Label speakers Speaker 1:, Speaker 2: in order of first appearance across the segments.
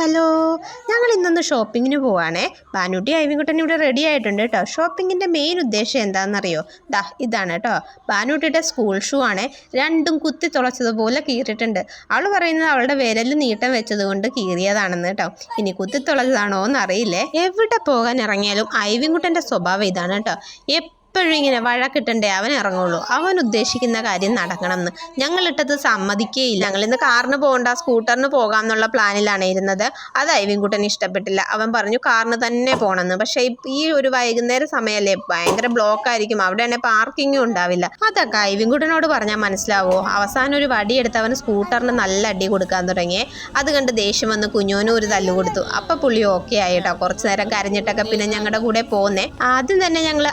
Speaker 1: Hello. ഞങ്ങൾ ഇന്നൊന്ന് ഷോപ്പിങ്ങിന് പോവാണേ. ബാനുട്ടി ഐവിൻകുട്ടൻ ഇവിടെ റെഡി ആയിട്ടുണ്ട് കേട്ടോ ഷോപ്പിങ്ങിന്റെ മെയിൻ ഉദ്ദേശം എന്താണെന്നറിയോ? ദാ ഇതാണ് കേട്ടോ ബാനുട്ടിയുടെ സ്കൂൾ ഷൂ ആണ്. രണ്ടും കുത്തി തുളച്ചതുപോലെ കീറിയിട്ടുണ്ട്. അവൾ പറയുന്നത് അവളുടെ വിരലിൽ നീട്ടം വെച്ചതുകൊണ്ട് കീറിയതാണെന്ന് കേട്ടോ ഇനി കുത്തി തുളച്ചതാണോ എന്നറിയില്ലേ എവിടെ പോകാൻ ഇറങ്ങിയാലും ഐവിൻകുട്ടന്റെ സ്വഭാവം ഇതാണ് കേട്ടോ എപ്പോഴും ഇങ്ങനെ വഴക്കിട്ടണ്ടേ അവൻ ഇറങ്ങുള്ളൂ. അവൻ ഉദ്ദേശിക്കുന്ന കാര്യം നടക്കണം എന്ന് ഞങ്ങളിട്ടത് സമ്മതിക്കേയില്ല. ഞങ്ങളിന്ന് കാറിന് പോകണ്ട സ്കൂട്ടറിന് പോകാം എന്നുള്ള പ്ലാനിലാണ് ഇരുന്നത്. അത് ഐവിൻകുട്ടന് ഇഷ്ടപ്പെട്ടില്ല. അവൻ പറഞ്ഞു കാറിന് തന്നെ പോകണമെന്ന്. പക്ഷേ ഈ ഒരു വൈകുന്നേര സമയമല്ലേ? ഭയങ്കര ബ്ലോക്ക് ആയിരിക്കും അവിടെ തന്നെ പാർക്കിങ്ങും ഉണ്ടാവില്ല. അതൊക്കെ ഐവിൻകുട്ടനോട് പറഞ്ഞാൽ മനസ്സിലാവോ? അവസാനം ഒരു വടിയെടുത്ത് അവൻ സ്കൂട്ടറിന് നല്ല അടി കൊടുക്കാൻ തുടങ്ങിയേ അത് കണ്ട് ദേഷ്യം വന്ന് കുഞ്ഞോനും ഒരു തല്ലു കൊടുത്തു. അപ്പം പുള്ളി ഓക്കെ ആയിട്ടോ കുറച്ച് നേരം കരഞ്ഞിട്ടൊക്കെ പിന്നെ ഞങ്ങളുടെ കൂടെ പോന്നേ. ആദ്യം തന്നെ ഞങ്ങൾ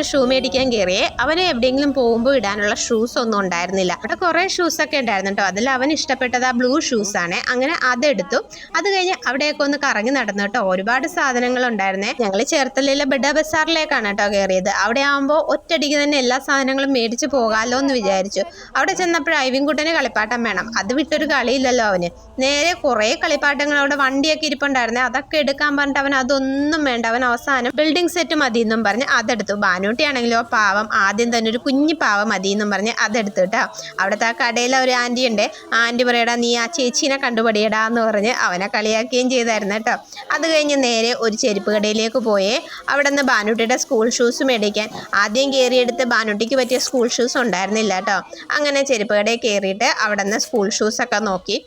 Speaker 1: ഐവിൻകുട്ടനൊരു ഷൂ മേടിക്കാൻ കയറിയേ അവന് എവിടെയെങ്കിലും പോകുമ്പോൾ ഇടാനുള്ള ഷൂസ് ഒന്നും ഉണ്ടായിരുന്നില്ല. അവിടെ കുറേ ഷൂസ് ഒക്കെ ഉണ്ടായിരുന്നു കേട്ടോ അതിൽ അവൻ ഇഷ്ടപ്പെട്ടത് ആ ബ്ലൂ ഷൂസ് ആണ്. അങ്ങനെ അതെടുത്തു. അത് കഴിഞ്ഞ് അവിടെയൊക്കെ ഒന്ന് കറങ്ങി നടന്നു കേട്ടോ ഒരുപാട് സാധനങ്ങൾ ഉണ്ടായിരുന്നേ. ഞങ്ങൾ ചേർത്തലയിലെ ബെഡ ബസാറിലേക്കാണ് കേട്ടോ കയറിയത് അവിടെ ആകുമ്പോൾ ഒറ്റടിക്ക് തന്നെ എല്ലാ സാധനങ്ങളും മേടിച്ച് പോകാമല്ലോ എന്ന് വിചാരിച്ചു. അവിടെ ചെന്നപ്പോൾ ഐവിൻകുട്ടന് കളിപ്പാട്ടം വേണം. അത് വിട്ടൊരു കളിയില്ലല്ലോ അവന്. നേരെ കുറേ കളിപ്പാട്ടങ്ങൾ അവിടെ വണ്ടിയൊക്കെ ഇരിപ്പുണ്ടായിരുന്നേ. അതൊക്കെ എടുക്കാൻ പറഞ്ഞിട്ട് അവൻ അതൊന്നും വേണ്ട. അവൻ അവസാനം ബിൽഡിംഗ് സെറ്റ് മതി എന്നും പറഞ്ഞ് അതെടുത്തു. ബാനൂട്ടിയാണെങ്കിലോ പാവം ആദ്യം തന്നെ ഒരു കുഞ്ഞു പാവം മതി എന്നും പറഞ്ഞ് അതെടുത്ത് കേട്ടോ. അവിടുത്തെ ആ കടയിലെ ഒരു ആന്റി ഉണ്ട്. ആന്റി പറയടാ നീ ആ ചേച്ചീനെ കണ്ടുപടിയടാ എന്ന് പറഞ്ഞ് അവനെ കളിയാക്കുകയും ചെയ്തായിരുന്നു കേട്ടോ. അത് കഴിഞ്ഞ് നേരെ ഒരു ചെരുപ്പ് കടയിലേക്ക് പോയേ. അവിടെ നിന്ന് ബാനുട്ടിയുടെ സ്കൂൾ ഷൂസ് മേടിക്കാൻ. ആദ്യം കയറിയെടുത്ത് ബാനുട്ടിക്ക് പറ്റിയ സ്കൂൾ ഷൂസ് ഉണ്ടായിരുന്നില്ല കേട്ടോ. അങ്ങനെ ചെരുപ്പ് കടയിൽ കയറിയിട്ട് അവിടെ നിന്ന് സ്കൂൾ ഷൂസൊക്കെ നോക്കി.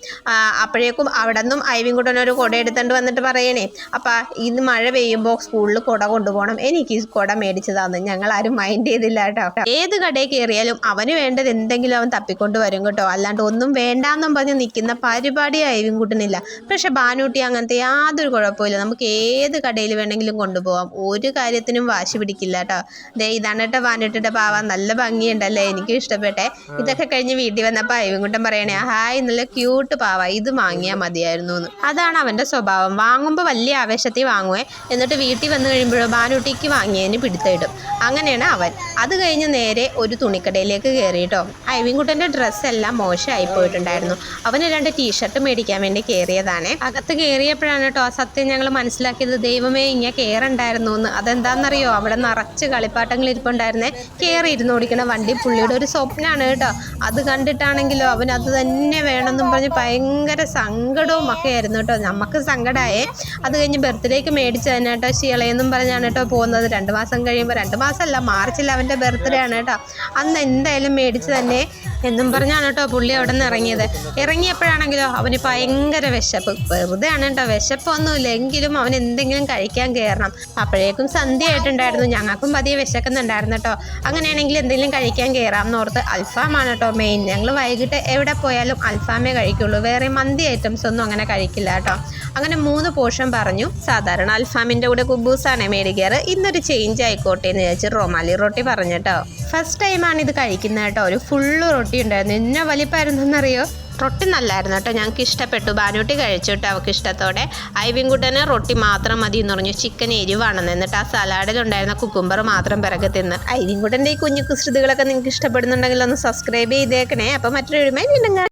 Speaker 1: അപ്പോഴേക്കും അവിടെ നിന്നും ഐവിൻകുട്ടൻ ഒരു കുട എടുത്തുകൊണ്ട് വന്നിട്ട് പറയണേ അപ്പം ഇന്ന് മഴ പെയ്യുമ്പോൾ സ്കൂളിൽ കുട കൊണ്ടുപോകണം. എനിക്ക് കുട മേടിച്ചതാന്ന് ഞങ്ങൾ ആരും മൈൻഡ് ചെയ്തില്ല കേട്ടോ ഏത് കടയിൽ കയറിയാലും അവന് വേണ്ടത് എന്തെങ്കിലും അവൻ തപ്പിക്കൊണ്ട് വരും കേട്ടോ. അല്ലാണ്ട് ഒന്നും വേണ്ടാന്നും പറഞ്ഞ് നിൽക്കുന്ന പരിപാടി കൂട്ടുന്നില്ല. പക്ഷെ ബാനൂട്ടി അങ്ങനത്തെ യാതൊരു കുഴപ്പമില്ല നമുക്ക് ഏത് കടയിൽ വേണമെങ്കിലും കൊണ്ടുപോകാം ഒരു കാര്യത്തിനും വാശി പിടിക്കില്ല കേട്ടോ ദേ ഇതാണ് കേട്ടോ ബാനൂട്ടിയുടെ പാവ. നല്ല ഭംഗിയുണ്ടല്ലേ? എനിക്കും ഇഷ്ടപ്പെട്ടെ. ഇതൊക്കെ കഴിഞ്ഞ് വീട്ടിൽ വന്നപ്പോൾ അയവിൻകുട്ടൻ പറയണേ ഹായ് നല്ല ക്യൂട്ട് പാവ. ഇത് വാങ്ങിയാൽ മതിയായിരുന്നു എന്ന് അതാണ് അവന്റെ സ്വഭാവം. വാങ്ങുമ്പോൾ വലിയ ആവേശത്തിൽ വാങ്ങുവേ. എന്നിട്ട് വീട്ടിൽ വന്നു കഴിയുമ്പോഴോ ബാനൂട്ടിക്ക് വാങ്ങിയതിന് പിടുത്തമിടും അങ്ങനെയാണ് അവൻ. അത് കഴിഞ്ഞ് നേരെ ഒരു തുണിക്കടയിലേക്ക് കയറിയിട്ടോ. ഐവിൻകുട്ടന്റെ ഡ്രസ്സെല്ലാം മോശമായി പോയിട്ടുണ്ടായിരുന്നു. അവന് രണ്ട് ടീഷർട്ട് മേടിക്കാൻ വേണ്ടി കയറിയതാണ്. അകത്ത് കയറിയപ്പോഴാണ് കേട്ടോ സത്യം ഞങ്ങൾ മനസ്സിലാക്കിയത്. ദൈവമേ ഇങ്ങനെ കയറുണ്ടായിരുന്നു എന്ന്. അതെന്താണെന്നറിയോ? അവിടെ നിറച്ച് കളിപ്പാട്ടങ്ങൾ ഇരിപ്പുണ്ടായിരുന്നേ. കയറി ഇരുന്ന് ഓടിക്കണ വണ്ടി പുള്ളിയുടെ ഒരു സ്വപ്നമാണ് കേട്ടോ. അത് കണ്ടിട്ടാണെങ്കിലോ അവൻ അത് തന്നെ വേണമെന്നും പറഞ്ഞ് ഭയങ്കര സങ്കടവും ഒക്കെ ആയിരുന്നു കേട്ടോ. നമുക്ക് സങ്കടമായേ അത് കഴിഞ്ഞ് ബർത്ത്ഡേക്ക് മേടിച്ച് തന്നെ കേട്ടോ ശീളയെന്നും പറഞ്ഞാണ് കേട്ടോ പോകുന്നത്. രണ്ട് മാസം കഴിയുമ്പോൾ രണ്ട് മാസമല്ല മാർച്ചിൽ അവന്റെ ബർത്ത്ഡേ ആണ് കേട്ടോ. അന്ന് എന്തായാലും മേടിച്ച് തന്നെ എന്നും പറഞ്ഞാണ് കേട്ടോ പുള്ളി അവിടെ നിന്ന് ഇറങ്ങിയത്. ഇറങ്ങിയപ്പോഴാണെങ്കിലോ അവന് ഭയങ്കര വിശപ്പ്. വെറുതെ ആണ് കേട്ടോ വിശപ്പൊന്നുമില്ല. എങ്കിലും അവൻ എന്തെങ്കിലും കഴിക്കാൻ കയറണം. അപ്പോഴേക്കും സന്ധ്യ ആയിട്ടുണ്ടായിരുന്നു. ഞങ്ങൾക്കും പതിയെ വിശക്കുന്നുണ്ടായിരുന്നു കേട്ടോ. അങ്ങനെയാണെങ്കിൽ എന്തെങ്കിലും കഴിക്കാൻ കയറാം എന്നോർത്ത് അൽഫാമാണ് കേട്ടോ മെയിൻ ഞങ്ങൾ വൈകിട്ട് എവിടെ പോയാലും അൽഫാമേ കഴിക്കുള്ളൂ. വേറെ മന്തി ഐറ്റംസ് ഒന്നും അങ്ങനെ കഴിക്കില്ല കേട്ടോ. അങ്ങനെ മൂന്ന് പോർഷൻ പറഞ്ഞു. സാധാരണ അൽഫാമിന്റെ കൂടെ കുബൂസാണ് മേടിക്കാറ്. ഇന്നൊരു ചേഞ്ച് ആയിക്കോട്ടെ എന്ന് വിചാരിച്ച് റൊമാലി റൊട്ടി പറഞ്ഞു കേട്ടോ. ഫസ്റ്റ് ടൈമാണ് ഇത് കഴിക്കുന്നത് കേട്ടോ. ഒരു ഫുള്ള് റൊട്ടി ഉണ്ടായിരുന്നു. എന്നെ വലിപ്പായിരുന്നെന്നറിയോ റൊട്ടി നല്ലായിരുന്നു കേട്ടോ. ഞങ്ങൾക്ക് ഇഷ്ടപ്പെട്ടു. ബാനൂട്ടി കഴിച്ചു കേട്ടോ അവൾക്ക് ഇഷ്ടത്തോടെ. ഐവിൻകുട്ടന് റൊട്ടി മാത്രം മതി എന്ന് പറഞ്ഞു. ചിക്കൻ എരിവാണെന്ന്. എന്നിട്ട് ആ സലാഡിലുണ്ടായിരുന്ന കുക്കുംബർ മാത്രം പിറകെ തിന്ന്. ഐവിൻകുട്ടന്റെ ഈ കുഞ്ഞു കുസൃതികളൊക്കെ നിങ്ങൾക്ക് ഇഷ്ടപ്പെടുന്നുണ്ടെങ്കിൽ ഒന്ന് സബ്സ്ക്രൈബ് ചെയ്തേക്കണേ. അപ്പം മറ്റൊരു വീണ്ടും.